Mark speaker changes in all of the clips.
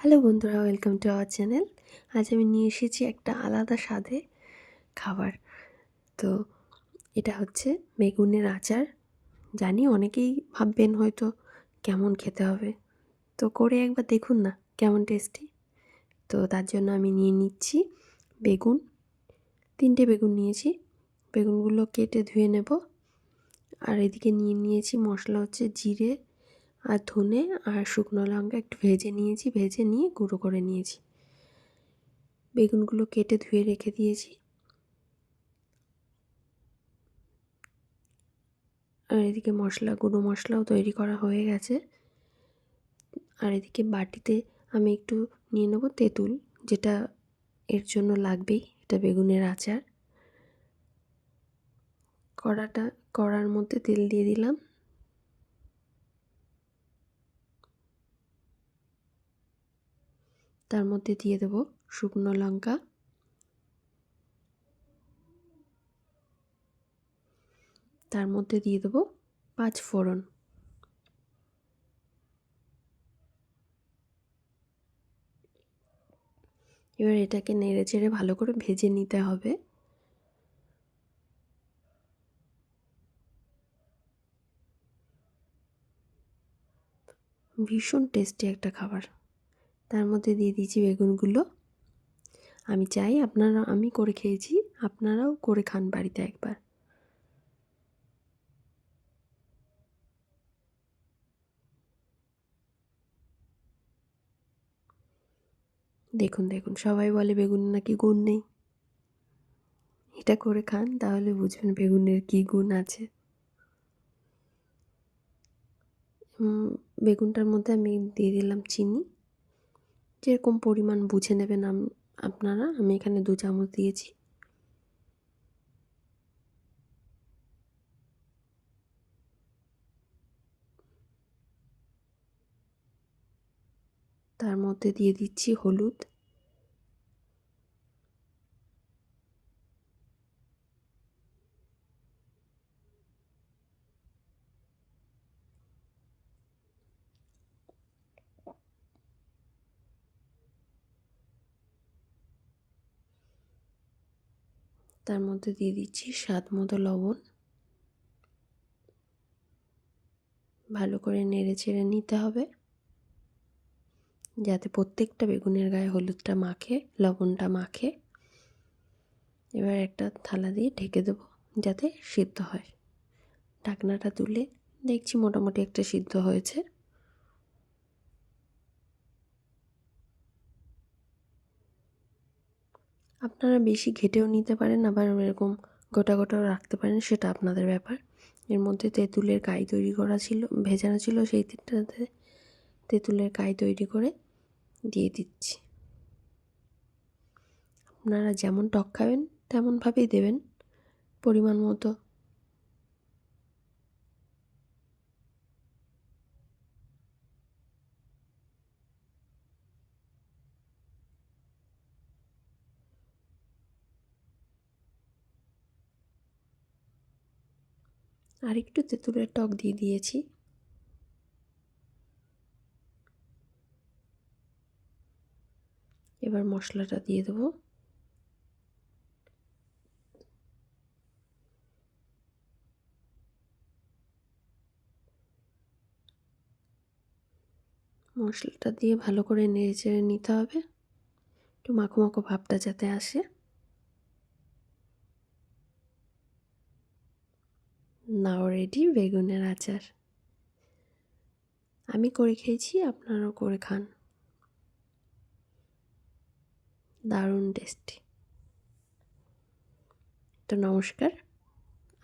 Speaker 1: Hello বন্ধুরা, welcome to our channel. আজ আমি নিয়ে এসেছি একটা আলাদা স্বাদে খাবার। তো এটা হচ্ছে বেগুনের আচার। জানি অনেকেই ভাববেন হয়তো কেমন খেতে হবে। তো করে একবার দেখুন না, কেমন টেস্টি তো তার জন্য আমি নিয়ে নিচ্ছি বেগুন। তিনটে বেগুন নিয়েছি। বেগুনগুলো কেটে ধুয়ে নেব। আর এদিকে নিয়ে নিয়েছি মশলা হচ্ছে জিরে আর ধনে আর শুকনো লঙ্কা একটু ভেজে নিয়েছি, ভেজে নিয়ে গুঁড়ো করে নিয়েছি। বেগুনগুলো কেটে ধুয়ে রেখে দিয়েছি। আর এদিকে মশলা, গুঁড়ো মশলাও তৈরি করা হয়ে গেছে। আর এদিকে বাটিতে আমি একটু নিয়ে নেব তেঁতুল, যেটা এর জন্য লাগবেই, এটা বেগুনের আচার। কড়াটা, কড়ার মধ্যে তেল দিয়ে দিলাম। তার মধ্যে দিয়ে দেব শুকনো লঙ্কা। তার মধ্যে দিয়ে দেব পাঁচ ফোড়ন। এবার এটাকে নেড়ে চেড়ে ভালো করে ভেজে নিতে হবে। ভীষণ টেস্টি একটা খাবার। তার মধ্যে দিয়ে দিয়েছি বেগুনগুলো। আমি চাই আপনারা, আমি করে খেয়েছি, আপনারাও করে খান বাড়িতে একবার। দেখুন দেখুন, সবাই বলে বেগুন নাকি গুণ নেই। এটা করে খান, তাহলে বুঝবেন বেগুনের কী গুণ আছে। বেগুনটার মধ্যে আমি দিয়ে দিলাম চিনি। যেরকম পরিমাণ বুঝে নেবেন আপনারা, আমি এখানে দু চামচ দিয়েছি। তার মধ্যে দিয়ে দিচ্ছি হলুদ। তার মধ্যে দিয়ে দিচ্ছি স্বাদ মতো লবণ। ভালো করে নেড়ে চেড়ে নিতে হবে। যাতে প্রত্যেকটা বেগুনের গায়ে হলুদটা মাখে, লবণটা মাখে। এবার একটা থালা দিয়ে ঢেকে দেবো যাতে সিদ্ধ হয়। ঢাকনাটা তুলে দেখছি মোটামুটি একটা সিদ্ধ হয়েছে। আপনারা বেশি ঘেটেও নিতে পারেন, আবার এরকম গোটা গোটাও রাখতে পারেন, সেটা আপনাদের ব্যাপার। এর মধ্যে তেঁতুলের কাই তৈরি করা ছিল, ভেজানো ছিল সেই তিনটাতে তেঁতুলের কাই তৈরি করে দিয়ে দিচ্ছি। আপনারা যেমন টক খাবেন, তেমনভাবেই দেবেন। পরিমাণ মতো আর একটু তেঁতুলের টক দিয়ে দিয়েছি। এবার মশলাটা দিয়ে দেবো। মশলাটা দিয়ে ভালো করে নেড়ে চেড়ে নিতে হবে। একটু মাখো মাখো ভাবটা যাতে আসে। নাও রেডি বেগুনের আচার। আমি করে খেয়েছি, আপনারাও করে খান। দারুণ টেস্টি তো নমস্কার,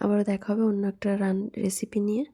Speaker 1: আবারও দেখা হবে অন্য একটা রান রেসিপি নিয়ে।